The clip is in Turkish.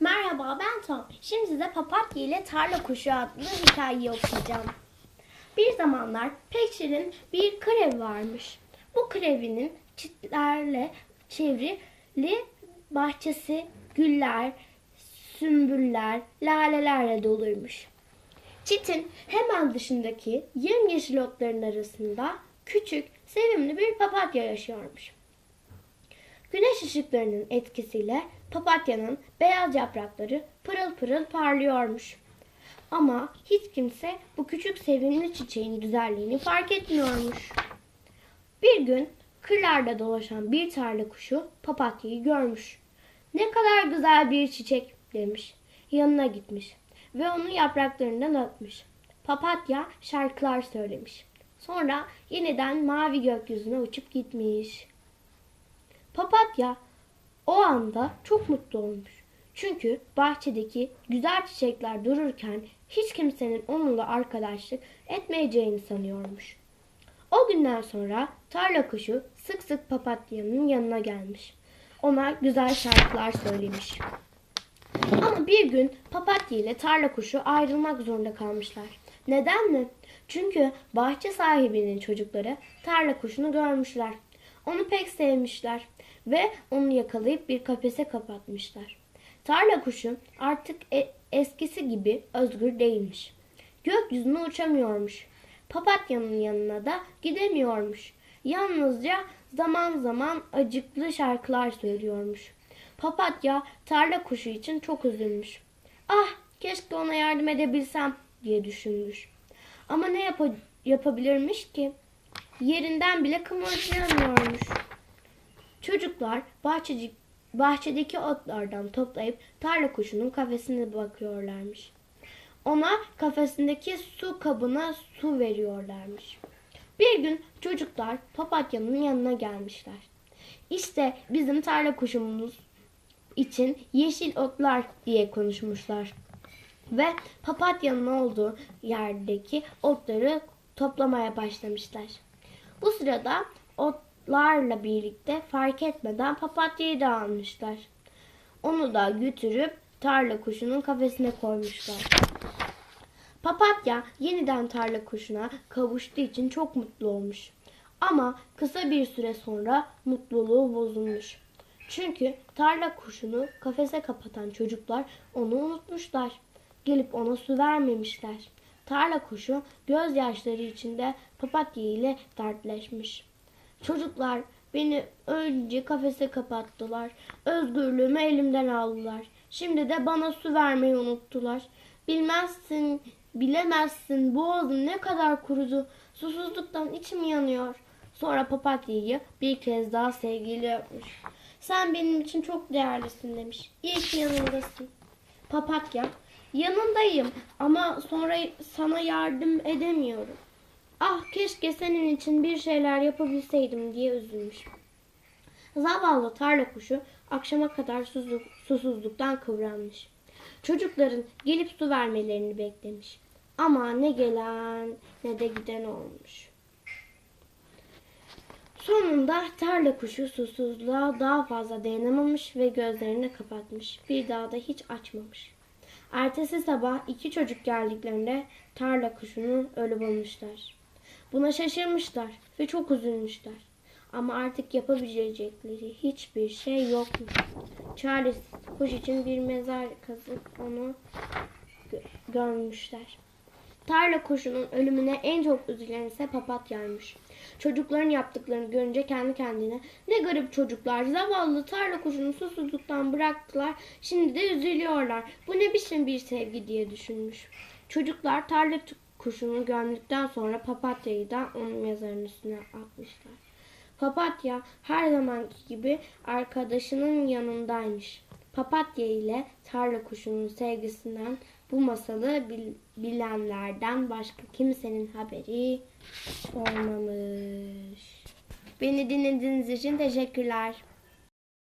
Merhaba ben Tom. Şimdi size Papatya ile Tarla Kuşu adlı hikayeyi okuyacağım. Bir zamanlar pek bir krev varmış. Bu krevinin çitlerle çevrili bahçesi güller, sümbüller, lalelerle doluymuş. Çitin hemen dışındaki yemyeşil otların arasında küçük, sevimli bir papatya yaşıyormuş. Güneş ışıklarının etkisiyle papatyanın beyaz yaprakları pırıl pırıl parlıyormuş. Ama hiç kimse bu küçük sevimli çiçeğin güzelliğini fark etmiyormuş. Bir gün kırlarda dolaşan bir tarla kuşu papatyayı görmüş. Ne kadar güzel bir çiçek demiş. Yanına gitmiş ve onu yapraklarından öpmüş. Papatya şarkılar söylemiş. Sonra yeniden mavi gökyüzüne uçup gitmiş. Papatya o anda çok mutlu olmuş. Çünkü bahçedeki güzel çiçekler dururken hiç kimsenin onunla arkadaşlık etmeyeceğini sanıyormuş. O günden sonra tarla kuşu sık sık papatyanın yanına gelmiş. Ona güzel şarkılar söylemiş. Ama bir gün papatya ile tarla kuşu ayrılmak zorunda kalmışlar. Neden mi? Çünkü bahçe sahibinin çocukları tarla kuşunu görmüşler. Onu pek sevmişler ve onu yakalayıp bir kafese kapatmışlar. Tarla kuşu artık e- eskisi gibi özgür değilmiş. Gökyüzüne uçamıyormuş. Papatya'nın yanına da gidemiyormuş. Yalnızca zaman zaman acıklı şarkılar söylüyormuş. Papatya tarla kuşu için çok üzülmüş. Ah keşke ona yardım edebilsem diye düşünmüş. Ama ne yapa- yapabilirmiş ki? Yerinden bile kımıldayamıyormuş. Çocuklar bahçecik, bahçedeki otlardan toplayıp tarla kuşunun kafesine bakıyorlarmış. Ona kafesindeki su kabına su veriyorlarmış. Bir gün çocuklar papatyanın yanına gelmişler. İşte bizim tarla kuşumuz için yeşil otlar diye konuşmuşlar. Ve papatyanın olduğu yerdeki otları toplamaya başlamışlar. Bu sırada otlarla birlikte fark etmeden papatyayı da almışlar. Onu da götürüp tarla kuşunun kafesine koymuşlar. Papatya yeniden tarla kuşuna kavuştuğu için çok mutlu olmuş. Ama kısa bir süre sonra mutluluğu bozulmuş. Çünkü tarla kuşunu kafese kapatan çocuklar onu unutmuşlar. Gelip ona su vermemişler. Tarla kuşu gözyaşları içinde papatya ile dertleşmiş. Çocuklar beni önce kafese kapattılar. Özgürlüğümü elimden aldılar. Şimdi de bana su vermeyi unuttular. Bilmezsin, bilemezsin boğazım ne kadar kurudu. Susuzluktan içim yanıyor. Sonra papatyayı bir kez daha sevgili yapmış. Sen benim için çok değerlisin demiş. İyi ki yanındasın. Papatya, yanındayım ama sonra sana yardım edemiyorum. Ah keşke senin için bir şeyler yapabilseydim diye üzülmüş. Zavallı tarla kuşu akşama kadar susuzluk, susuzluktan kıvranmış. Çocukların gelip su vermelerini beklemiş. Ama ne gelen ne de giden olmuş. Sonunda tarla kuşu susuzluğa daha fazla dayanamamış ve gözlerini kapatmış. Bir daha da hiç açmamış. Ertesi sabah iki çocuk geldiklerinde tarla kuşunu ölü bulmuşlar. Buna şaşırmışlar ve çok üzülmüşler. Ama artık yapabilecekleri hiçbir şey yokmuş. Çaresiz kuş için bir mezar kazıp onu gö- görmüşler. Tarla kuşunun ölümüne en çok üzülen ise papatyaymış. Çocukların yaptıklarını görünce kendi kendine ne garip çocuklar zavallı tarla kuşunu susuzluktan bıraktılar şimdi de üzülüyorlar. Bu ne biçim bir sevgi diye düşünmüş. Çocuklar tarla kuşunu gömdükten sonra papatyayı da onun mezarının üstüne atmışlar. Papatya her zamanki gibi arkadaşının yanındaymış. Papatya ile tarla kuşunun sevgisinden bu masalı bil- bilenlerden başka kimsenin haberi olmamış. Beni dinlediğiniz için teşekkürler.